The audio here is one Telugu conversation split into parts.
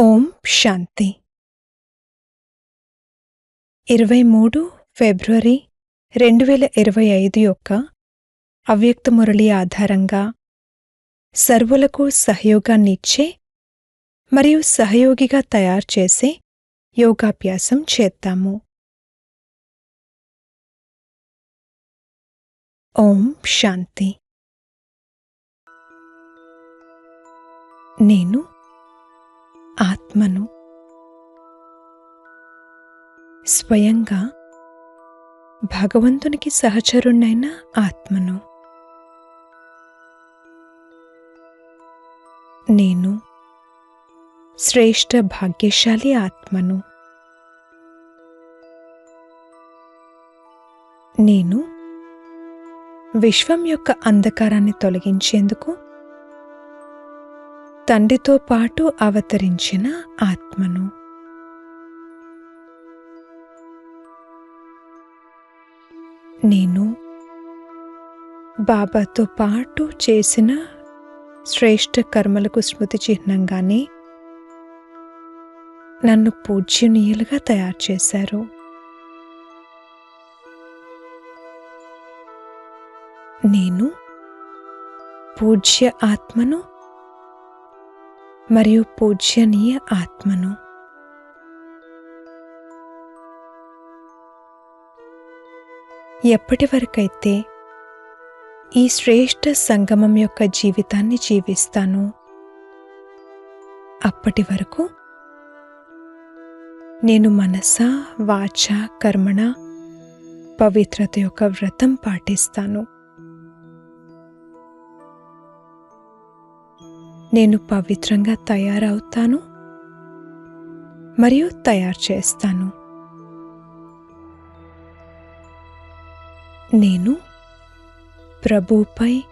ఓం శాంతి. ఇరవై మూడు ఫిబ్రవరి రెండు వేల ఇరవై ఐదు యొక్క అవ్యక్త మురళి ఆధారంగా సర్వులకు సహయోగాన్నిచ్చే మరియు సహయోగిగా తయారు చేసే యోగాభ్యాసం చేద్దాము. ఓం శాంతి. నేను ఆత్మను స్వయంగా భగవంతునికి సహచరుణ్ణైన ఆత్మను. నేను శ్రేష్ఠ భాగ్యశాలి ఆత్మను. నేను విశ్వం యొక్క అంధకారాన్ని తొలగించేందుకు తండ్రితో పాటు అవతరించిన ఆత్మను. నేను బాబాతో పాటు చేసిన శ్రేష్ఠ కర్మలకు స్మృతి చిహ్నంగానే నన్ను పూజ్యనీయులుగా తయారు చేశారు. నేను పూజ్య ఆత్మను మరియు పూజ్యనీయ ఆత్మను. ఎప్పటి వరకైతే ఈ శ్రేష్ఠ సంగమం యొక్క జీవితాన్ని జీవిస్తాను అప్పటి వరకు నేను మనస వాచ కర్మణ పవిత్రత యొక్క వ్రతం పాటిస్తాను. నేను పవిత్రంగా తయారవుతాను మరియు తయారు చేస్తాను. నేను ప్రభుపై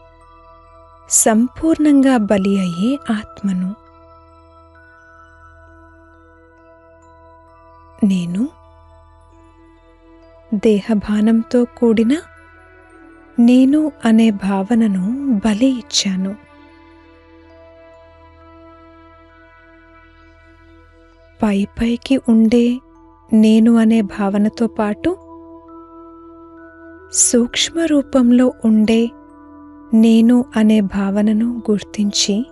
సంపూర్ణంగా బలి అయ్యే ఆత్మను. నేను దేహభానంతో కూడిన నేను అనే భావనను బలి ఇచ్చాను. పై పైకి ఉండే నేను అనే భావనతో పాటు సూక్ష్మ రూపంలో ఉండే నేను అనే భావనను గుర్తించి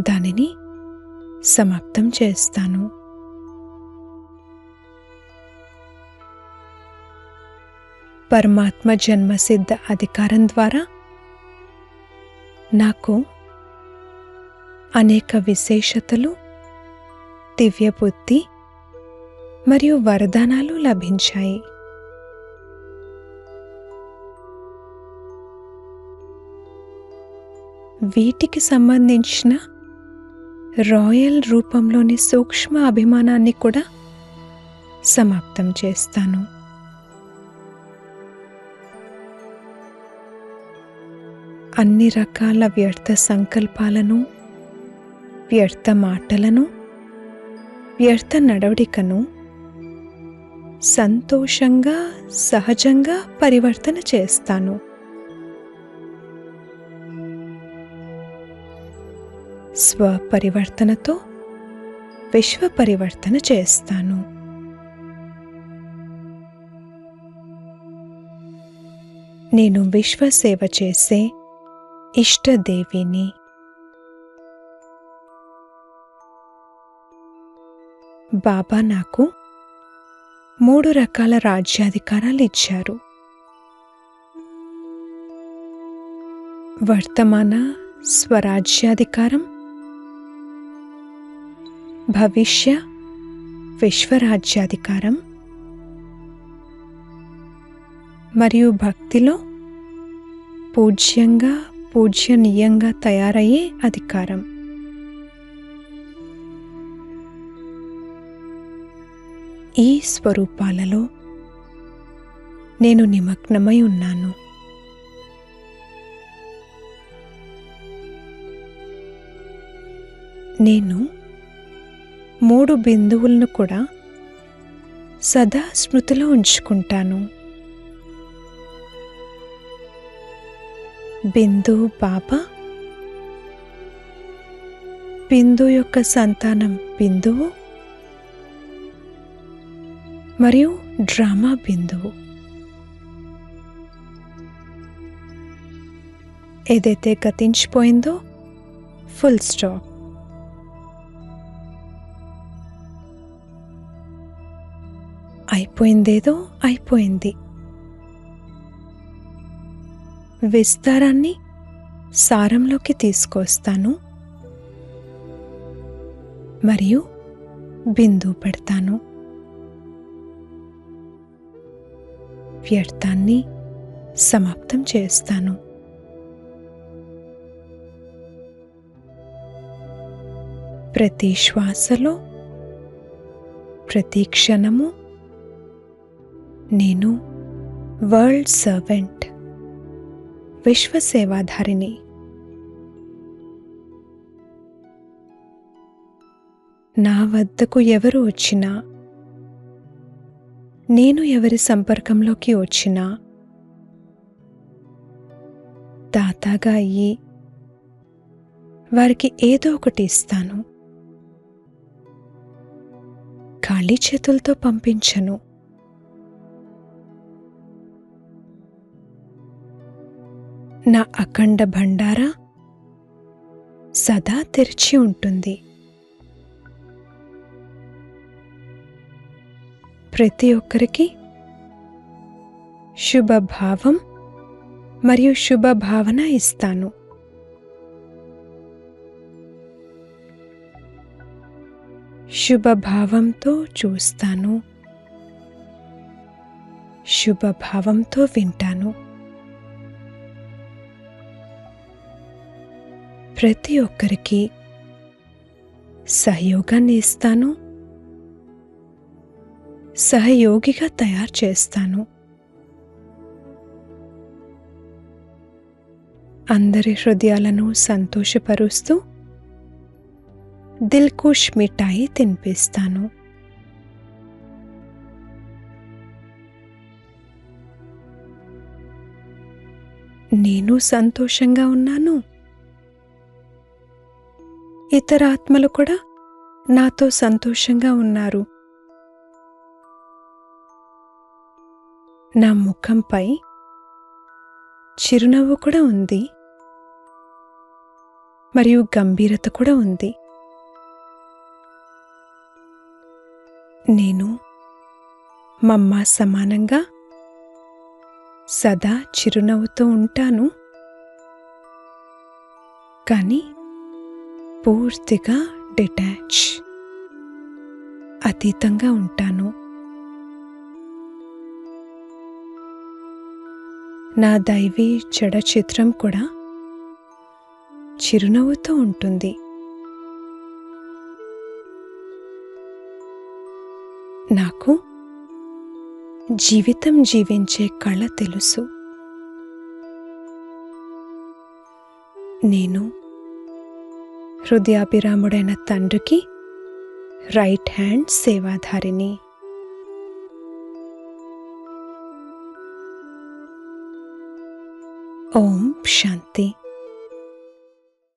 దానిని సమాప్తం చేస్తాను. పరమాత్మ జన్మసిద్ధ అధికారం ద్వారా నాకు అనేక విశేషతలు దివ్యబుద్ధి మరియు వరదానాలు లభించాయి. వీటికి సంబంధించిన రాయల్ రూపంలోని సూక్ష్మ అభిమానాన్ని కూడా సమాప్తం చేస్తాను. అన్ని రకాల వ్యర్థ సంకల్పాలను వ్యర్థ మాటలను వ్యర్థ నడవడికను సంతోషంగా సహజంగా పరివర్తన చేస్తాను. స్వపరివర్తనతో విశ్వ పరివర్తన చేస్తాను. నేను విశ్వ సేవ చేసే ఇష్టదేవిని బాబా నాకు మూడు రకాల రాజ్యాధికారాలు ఇచ్చారు. వర్తమాన స్వరాజ్యాధికారం భవిష్య విశ్వరాజ్యాధికారం మరియు భక్తిలో పూజ్యంగా పూజ్యనీయంగా తయారయ్యే అధికారం. ఈ స్వరూపాలలో నేను నిమగ్నమై ఉన్నాను. నేను మూడు బిందువులను కూడా సదా స్మృతిలో ఉంచుకుంటాను. బిందు బాబా బిందు యొక్క సంతానం బిందువు మరియు డ్రామా బిందువు. ఏదైతే గతించిపోయిందో ఫుల్ స్టాప్. అయిపోయిందేదో అయిపోయింది. విస్తారాన్ని సారంలోకి తీసుకొస్తాను. మరియు బిందు పెడతాను. వ్యర్థాన్ని సమాప్తం చేస్తాను. ప్రతి శ్వాసలో ప్రతి క్షణము నేను వరల్డ్ సర్వెంట్ విశ్వసేవాధారిని. నా వద్దకు ఎవరు వచ్చినా నేను ఎవరి సంపర్కంలోకి వచ్చినా దాతాగా అయ్యి వారికి ఏదో ఒకటి ఇస్తాను. ఖాళీ చేతులతో పంపించను. నా అఖండ భండార సదా తెరిచి ఉంటుంది. ప్రతి ఒక్కరికి శుభభావం మరియు శుభభావన ఇస్తాను. శుభభావంతో చూస్తాను. శుభభావంతో వింటాను. ప్రతి ఒక్కరికి సహయోగాన్ని ఇస్తాను. సహయోగిగా తయారు చేస్తాను. అందరి హృదయాలను సంతోషపరుస్తూ దిల్కుష్ మిఠాయి తినిపిస్తాను. నేను సంతోషంగా ఉన్నాను. ఇతర ఆత్మలు కూడా నాతో సంతోషంగా ఉన్నారు. నా ముఖంపై చిరునవ్వు కూడా ఉంది. మరియు గంభీరత కూడా ఉంది. నేను మమ్మ సమానంగా సదా చిరునవ్వుతో ఉంటాను. కానీ పూర్తిగా డిటాచ్ అతీతంగా ఉంటాను. నా దైవీ చెడ చిత్రం కూడా చిరునవ్వుతో ఉంటుంది. నాకు జీవితం జీవించే కళ తెలుసు. నేను హృదయాభిరాముడైన తండ్రికి రైట్ హ్యాండ్ సేవాధారిని. ఓం శాంతి